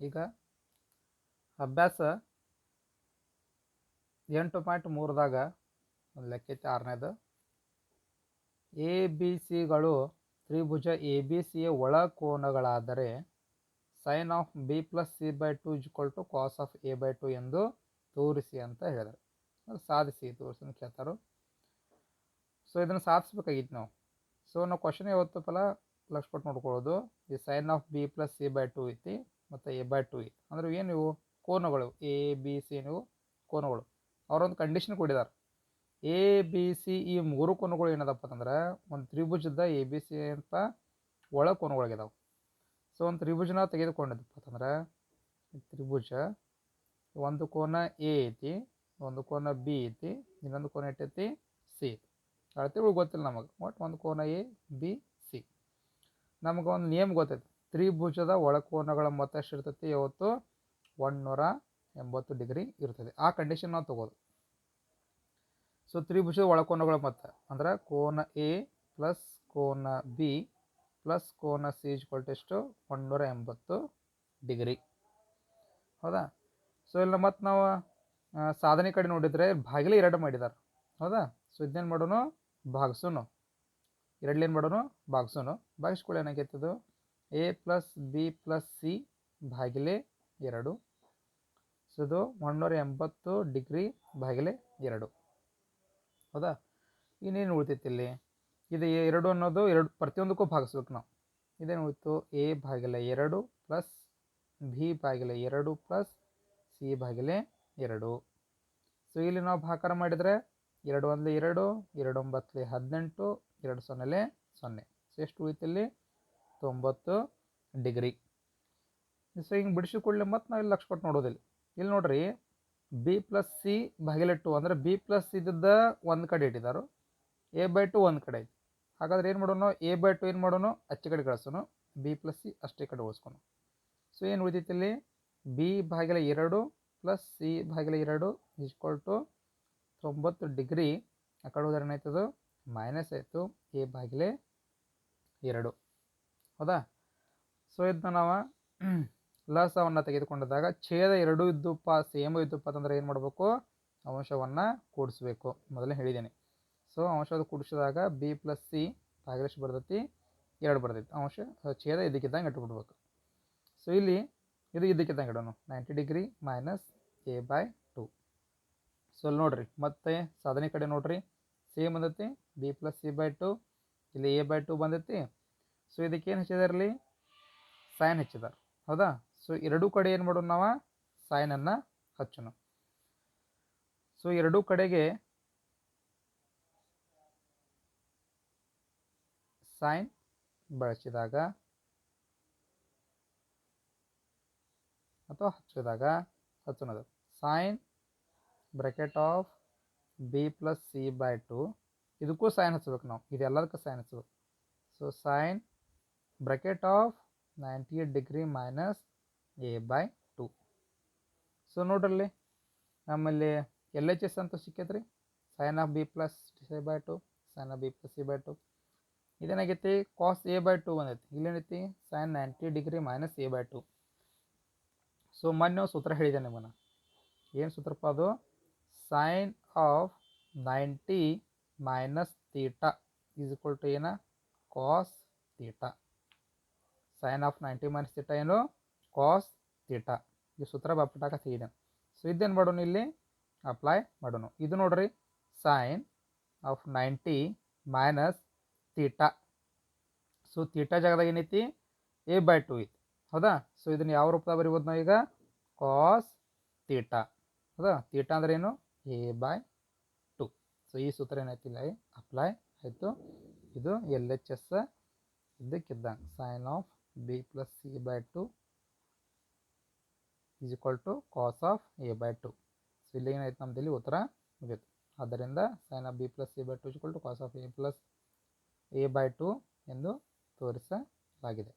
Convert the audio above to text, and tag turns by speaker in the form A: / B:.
A: ಈಗ ಅಭ್ಯಾಸ ಎಂಟು ಪಾಯಿಂಟ್ ಮೂರದಾಗ ಒಂದು ಲೆಕ್ಕೈತೆ ಆರನೇದು. ಎ, ಬಿ ಸಿಗಳು ತ್ರಿಭುಜ ಎ, ಬಿ ಸಿಯ ಒಳ ಕೋನಗಳಾದರೆ sine of B plus C by two is equal to cos of A by two ಎಂದು ತೋರಿಸಿ ಅಂತ ಹೇಳಿದ್ರು. ಸಾಧಿಸಿ ತೋರಿಸಿ ಅಂತ ಕೇಳ್ತಾರೆ ಸೊ ಇದನ್ನು ಸಾಧಿಸ್ಬೇಕಾಗಿತ್ತು ನಾವು. ಸೊ ನಾವು ಕ್ವಶನ್ ಯಾವತ್ತು ಫಲ ಲಕ್ಷ ಕೊಟ್ಟು ನೋಡ್ಕೊಳ್ಳೋದು ಈ sine of B plus C by two ಐತಿ. ಮತ್ತು ಎ ಬೈ ಟು ಎ ಅಂದ್ರೆ ಏನು ಇವು? ಕೋನಗಳು. ಎ ಬಿ ಸಿ ನೀವು ಕೋನಗಳು. ಅವರೊಂದು ಕಂಡೀಷನ್ ಕೊಟ್ಟಿದ್ದಾರೆ ಎ ಬಿ ಸಿ ಈ ಮೂರು ಕೋನಗಳು ಏನದಪ್ಪ ಅಂತಂದ್ರೆ ಒಂದು ತ್ರಿಭುಜದ ಎ ಬಿ ಸಿ ಅಂತ ಒಳ ಕೋನಗಳಿದಾವೆ ಸೊ ಒಂದು ತ್ರಿಭುಜನ ತೆಗೆದುಕೊಂಡಿದ್ದಪ್ಪ ಅಂತಂದ್ರೆ ತ್ರಿಭುಜ ಒಂದು ಕೋನ ಎ ಐತಿ, ಒಂದು ಕೋನ ಬಿ ಐತಿ, ಇನ್ನೊಂದು ಕೋನ ಎಟ್ಟೈತಿ ಸಿ ಅಳತೆಗಳು ಗೊತ್ತಿಲ್ಲ ನಮಗೆ ಒಟ್ಟು ಒಂದು ಕೋನ ಎ ಬಿ ಸಿ ನಮಗೆ ಒಂದು ನಿಯಮ ಗೊತ್ತೈತಿ. ತ್ರಿಭುಜದ ಒಳಕೋನಗಳ ಮೊತ್ತ ಎಷ್ಟು ಇರ್ತೈತಿ ಯಾವತ್ತು? ಒಂದುನೂರ ಎಂಬತ್ತು ಡಿಗ್ರಿ ಇರ್ತದೆ. ಆ ಕಂಡೀಷನ್ ನಾವು ತಗೋದು. ಸೊ ತ್ರಿಭುಜದ ಒಳಕೋನಗಳ ಮೊತ್ತ ಅಂದ್ರೆ ಕೋನ ಎ ಪ್ಲಸ್ ಕೋನ ಬಿ ಪ್ಲಸ್ ಕೋನ ಸಿ ಎಷ್ಟು? ಒಂದುನೂರ ಎಂಬತ್ತು ಡಿಗ್ರಿ. ಹೌದಾ? ಸೊ ಇಲ್ಲ ಮತ್ತು ನಾವು ಸಾಧನೆ ಕಡೆ ನೋಡಿದರೆ ಬಾಗಿಲು ಎರಡು ಮಾಡಿದ್ದಾರೆ ಹೌದಾ? ಸೊ ಇದನ್ನೇನು ಮಾಡೋನು? ಭಾಗಿಸೋನು. ಎರಡ್ಲೇನು ಮಾಡೋನು? ಭಾಗಿಸೋನು. ಭಾಗಿಸ್ಕೊಳ್ಳಿ ಏನಾಗೈತದು A plus B plus C ಭಾಗಿಲೆ ಎರಡು. ಸೊ ಇದು ಒಂದುನೂರ ಎಂಬತ್ತು ಡಿಗ್ರಿ ಭಾಗಿಲೆ ಎರಡು. ಹೌದಾ? ಇನ್ನೇನು ಉಳಿತೈತಿ ಇಲ್ಲಿ? ಇದು ಎರಡು ಅನ್ನೋದು ಎರಡು ಪ್ರತಿಯೊಂದಕ್ಕೂ ಭಾಗಿಸ್ಬೇಕು ನಾವು. ಇದೇನು ಉಳಿತು? ಎ ಭಾಗಿಲೆ ಎರಡು ಪ್ಲಸ್ ಬಿ ಭಾಗಿಲೆ ಎರಡು ಪ್ಲಸ್ ಸಿ ಭಾಗಿಲೆ ಎರಡು. ಸೊ ಇಲ್ಲಿ ನಾವು ಭಾಕಾರ ಮಾಡಿದರೆ ಎರಡು ಒಂದಲೇ ಎರಡು ಎರಡು ಒಂಬತ್ತಲೆ ಹದಿನೆಂಟು, ಎರಡು ಸೊನ್ನೆಲೆ ಸೊನ್ನೆ. ಸೊ ಎಷ್ಟು ಉಳಿತು ಇಲ್ಲಿ? ತೊಂಬತ್ತು ಡಿಗ್ರಿ. ಸೊ ಹಿಂಗೆ ಬಿಡಿಸಿ ಕೂಡಲೇ ಮತ್ತೆ ನಾವು ಇಲ್ಲಿ ಲಕ್ಷ ಕೊಟ್ಟು ನೋಡೋದಿಲ್ಲ. ಇಲ್ಲಿ ನೋಡ್ರಿ ಬಿ ಪ್ಲಸ್ ಸಿ ಭಾಗಿಲೆ ಟು ಅಂದರೆ ಬಿ ಪ್ಲಸ್ ಇದ್ದದ ಒಂದು ಕಡೆ ಇಟ್ಟಿದ್ದಾರೆ ಎ ಬೈ ಟು ಒಂದು ಕಡೆ ಐತಿ. ಹಾಗಾದ್ರೆ ಏನು ಮಾಡೋಣ ಎ ಬೈ ಟು ಏನು ಮಾಡೋಣ ಅಚ್ಚ ಕಡೆ ಕಳಿಸೋಣ ಬಿ ಪ್ಲಸ್ ಸಿ ಅಷ್ಟೇ ಕಡೆ ಉಳಿಸ್ಕೊನು ಸೊ ಏನು ಉಳಿತೈತಿ ಇಲ್ಲಿ? ಬಿ ಭಾಗಿಲೆ ಎರಡು ಪ್ಲಸ್ ಸಿ ಭಾಗಿಲೆ ಎರಡು ಈಕ್ವಲ್ ಟು ತೊಂಬತ್ತು ಡಿಗ್ರಿ. ಆ ಕಡೆ ಹೋದ್ರೆ ಏನಾಯ್ತದು? ಮೈನಸ್ ಆಯಿತು. ಎ ಭಾಗಿಲೆ ಎರಡು. ಹೌದಾ? ಸೊ ಇದನ್ನ ನಾವು ಲಸವನ್ನು ತೆಗೆದುಕೊಂಡಾಗ ಛೇದ ಎರಡು ಇದ್ದುಪ್ಪ, ಸೇಮ್ ಇದ್ದುಪ್ಪ ಅಂತಂದ್ರೆ ಏನು ಮಾಡಬೇಕು? ಅಂಶವನ್ನು ಕೂಡಿಸ್ಬೇಕು. ಮೊದಲೇ ಹೇಳಿದ್ದೇನೆ. ಸೊ ಅಂಶದ ಕೂಡಿಸಿದಾಗ ಬಿ ಪ್ಲಸ್ ಸಿ ಭಾಗಿಲೆಷ್ಟು ಬರ್ತೈತಿ? ಎರಡು ಬರ್ತೈತಿ. ಅಂಶ ಛೇದ ಇದಕ್ಕಿದ್ದಂಗೆ ಇಟ್ಬಿಡ್ಬೇಕು ಸೊ ಇಲ್ಲಿ ಇದು ಇದಕ್ಕಿದ್ದಂಗೆ ಇಡೋಣ. Ninety degree minus A by two so ಅಲ್ಲಿ ನೋಡ್ರಿ. ಮತ್ತೆ ಸಾಧನೆ ಕಡೆ ನೋಡ್ರಿ. ಸೇಮ್ ಬಂದೈತಿ. B plus C by two ಇಲ್ಲಿ ಎ ಬೈ ಟು ಬಂದೈತಿ. ಸೊ ಇದಕ್ಕೆ ಏನು ಹಚ್ಚಿದಾರಲ್ಲಿ ಸೈನ್ ಹಚ್ಚಿದಾರೆ ಹೌದಾ? ಸೊ ಎರಡೂ ಕಡೆ ಏನು ಮಾಡೋಣ ನಾವು? ಸೈನನ್ನು ಹಚ್ಚೋಣ ಸೊ ಎರಡೂ ಕಡೆಗೆ ಸೈನ್ ಬಳಸಿದಾಗ ಅಥವಾ ಹಚ್ಚಿದಾಗ ಹಚ್ಚೋಣದು sine bracket of B plus C by two ಇದಕ್ಕೂ ಸೈನ್ ಹಚ್ಬೇಕು ನಾವು. ಇದೆಲ್ಲದಕ್ಕೂ ಸೈನ್ ಹಚ್ಬೇಕು. So sine of ninety eight degree minus A by two so ನೋಡ್ರಲ್ಲಿ ನಮ್ಮಲ್ಲಿ ಎಲ್ ಎಚ್ ಎಸ್ ಅಂತ ಸಿಕ್ಕೈತ್ರಿ. Sine of B plus C by two sine of B plus C by two ಇದೇನಾಗೈತಿ? Cos A by two ಬಂದೈತಿ. ಇಲ್ಲೇನೈತಿ? Sine ninety degree minus A by two so ಮೊನ್ನೆ ಸೂತ್ರ ಹೇಳಿದೆ ನಿಮ್ಮನ್ನು. ಏನು ಸೂತ್ರಪ್ಪ ಅದು? Sine of ninety minus theta is equal to ಏನ? Cos theta sine of ninety minus theta ಏನು? ಕಾಸ್ ತೀಟ ಈ ಸೂತ್ರ ಬಾಪಟಾಕ ತೆಗಿದೆ ಸೊ ಇದೇನು ಮಾಡೋಣ ಇಲ್ಲಿ? ಅಪ್ಲೈ ಮಾಡೋಣ ಇದು ನೋಡ್ರಿ sine of ninety minus theta so theta ಜಾಗದಾಗ ಏನೈತಿ? ಎ ಬೈ ಟು ಐತಿ. ಹೌದಾ? ಸೊ ಇದನ್ನು ಯಾವ ರೂಪದಾಗ ಬರಿಬೋದು ನಾವು ಈಗ ಕಾಸ್ ತೀಟಾ ಹೌದಾ? ತೀಟಾ ಅಂದ್ರೆ ಏನು? ಎ ಬೈ ಟು ಸೊ ಈ ಸೂತ್ರ ಏನೈತಿ ಇಲ್ಲಿ? ಅಪ್ಲೈ ಆಯಿತು. ಇದು L H S ಇದಕ್ಕಿದ್ದಂಗೆ sine of B plus C by two is equal to cos of A by two so ಇಲ್ಲಿ ಏನಾಯ್ತು ನಮ್ದು ಇಲ್ಲಿ ಉತ್ತರ ಮುಗೀತು ಆದ್ದರಿಂದ sine of B plus C by two equal to cos of A plus A by two ಎಂದು ತೋರಿಸಲಾಗಿದೆ.